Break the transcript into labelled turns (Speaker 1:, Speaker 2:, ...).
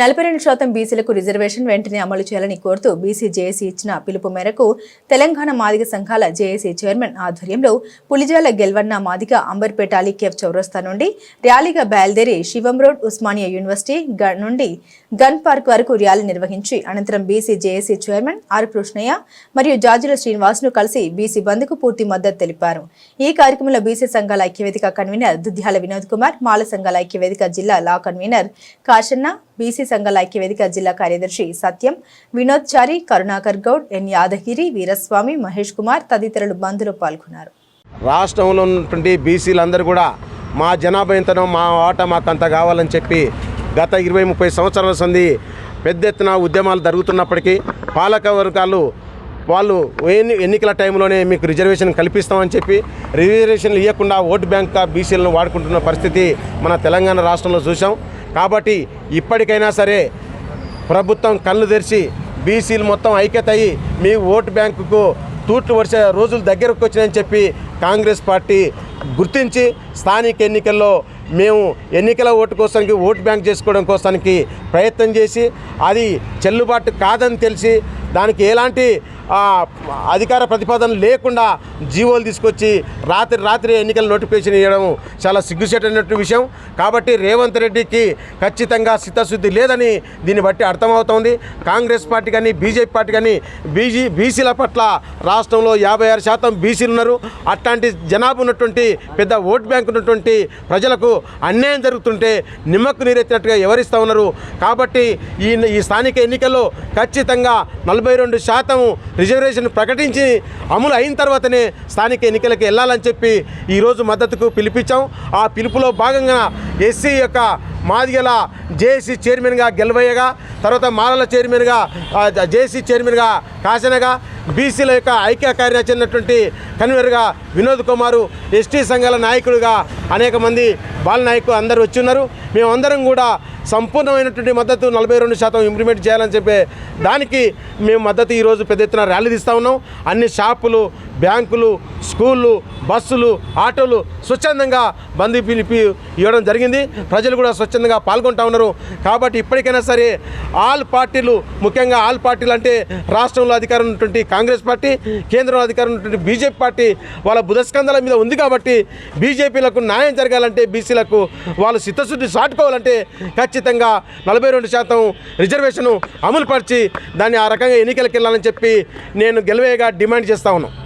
Speaker 1: నలభై రెండు శాతం బీసీలకు రిజర్వేషన్ వెంటనే అమలు చేయాలని కోరుతూ బీసీ జేఏసీ ఇచ్చిన పిలుపు మేరకు తెలంగాణ మాదిగ సంఘాల జేఏసీ చైర్మన్ ఆధ్వర్యంలో పులిజాల గెల్వన్న మాదిగ అంబర్పేట అలీ కేఫ్ చౌరస్తా నుండి ర్యాలీగా బయలుదేరి శివం రోడ్ ఉస్మానియా యూనివర్సిటీ గ- నుండి గన్ పార్క్ వరకు ర్యాలీ నిర్వహించి అనంతరం BC JAC chairman R Krishnaiah మరియు జాజుల శ్రీనివాస్ను కలిసి బీసీ బంద్కు పూర్తి మద్దతు తెలిపారు. ఈ కార్యక్రమంలో బీసీ సంఘాల ఐక్యవేదిక కన్వీనర్ దుద్యాల వినోద్ కుమార్ మాల సంఘాల ఐక్యవేదిక జిల్లా లా కన్వీనర్ కాశన్న బీసీ సంఘాల ఐక్యవేదిక జిల్లా కార్యదర్శి సత్యం వినోద్ చారి కరుణాకర్ గౌడ్ ఎన్ యాదగిరి వీరస్వామి మహేష్ కుమార్ తదితరులు బంద్లో పాల్గొన్నారు.
Speaker 2: రాష్ట్రంలో ఉన్నటువంటి బీసీలందరూ కూడా మా జనాభా ఇంతనో మా ఆట మాకు అంత కావాలని చెప్పి గత ఇరవై ముప్పై సంవత్సరాల సంది పెద్ద ఎత్తున ఉద్యమాలు జరుగుతున్నప్పటికీ పాలక వర్గాలు వాళ్ళు ఎన్ని ఎన్నికల టైంలోనే మీకు రిజర్వేషన్ కల్పిస్తామని చెప్పి రిజర్వేషన్లు ఇవ్వకుండా ఓటు బ్యాంక్గా బీసీలను వాడుకుంటున్న పరిస్థితి మన తెలంగాణ రాష్ట్రంలో చూసాం కాబట్టి ఇప్పటికైనా సరే ప్రభుత్వం కళ్ళు తెరిచి బీసీలు మొత్తం ఐక్యత అయ్యి మీ ఓటు బ్యాంకుకు తూట్లు వరిసే రోజులు దగ్గరకు వచ్చినాయని చెప్పి కాంగ్రెస్ పార్టీ గుర్తించి స్థానిక ఎన్నికల్లో మేము ఎన్నికల ఓటు కోసానికి ఓటు బ్యాంక్ చేసుకోవడం కోసానికి ప్రయత్నం చేసి అది చెల్లుబాటు కాదని తెలిసి దానికి ఎలాంటి అధికార ప్రతిపాదన లేకుండా జీవోలు తీసుకొచ్చి రాత్రి రాత్రి ఎన్నికల నోటిఫికేషన్ ఇవ్వడం చాలా సిగ్గుచేటైనటువంటి విషయం. కాబట్టి రేవంత్ రెడ్డికి ఖచ్చితంగా చిత్తశుద్ధి లేదని దీన్ని బట్టి అర్థమవుతోంది. కాంగ్రెస్ పార్టీ కానీ బీజేపీ పార్టీ కానీ బీజీ బీసీల పట్ల రాష్ట్రంలో యాభై ఆరు శాతం బీసీలు ఉన్నారు. అట్లాంటి జనాభా ఉన్నటువంటి పెద్ద ఓట్ బ్యాంక్ ఉన్నటువంటి ప్రజలకు అన్యాయం జరుగుతుంటే నిమ్మకు నీరెత్తినట్టుగా ఎవరిస్తూ ఉన్నారు. కాబట్టి ఈ ఈ స్థానిక ఎన్నికల్లో ఖచ్చితంగా నలభై రెండు శాతం రిజర్వేషన్ ప్రకటించి అమలు అయిన తర్వాతనే స్థానిక ఎన్నికలకు వెళ్ళాలని చెప్పి ఈరోజు మద్దతుకు పిలిపించాం. ఆ పిలుపులో భాగంగా ఎస్సీ యొక్క మాదిగల జేఏసీ చైర్మన్గా గెలవయ్యగా తర్వాత మాలల చైర్మన్గా జేసీ జేఏసీ చైర్మన్గా కాసినగా బీసీల యొక్క ఐక్య కార్యాచరణటువంటి కన్వీనర్గా వినోద్ కుమారు ఎస్టీ సంఘాల నాయకుడిగా అనేక మంది బాల నాయకులు అందరూ వచ్చి ఉన్నారు. మేమందరం కూడా సంపూర్ణమైనటువంటి మద్దతు నలభై రెండు శాతం ఇంప్లిమెంట్ చేయాలని చెప్పే దానికి మేము మద్దతు ఈరోజు పెద్ద ఎత్తున ర్యాలీ తీస్తూ ఉన్నాం. అన్ని షాపులు బ్యాంకులు స్కూళ్ళు బస్సులు ఆటోలు స్వచ్ఛందంగా బందీ పిలిపి ఇవ్వడం జరిగింది. ప్రజలు కూడా స్వచ్ఛందంగా పాల్గొంటా ఉన్నారు. కాబట్టి ఇప్పటికైనా సరే ఆల్ పార్టీలు ముఖ్యంగా ఆల్ పార్టీలు అంటే రాష్ట్రంలో అధికారం ఉన్నటువంటి కాంగ్రెస్ పార్టీ కేంద్రంలో అధికారం ఉన్నటువంటి బీజేపీ పార్టీ వాళ్ళ బుధస్కంధాల మీద ఉంది కాబట్టి బీజేపీలకు న్యాయం జరగాలంటే బీసీలకు వాళ్ళు చిత్తశుద్ధి సాటుకోవాలంటే ఖచ్చితంగా నలభై రెండు శాతం రిజర్వేషన్ అమలుపరిచి దాన్ని ఆ రకంగా ఎన్నికలకు వెళ్ళాలని చెప్పి నేను గెలవేగా డిమాండ్ చేస్తా ఉన్నాను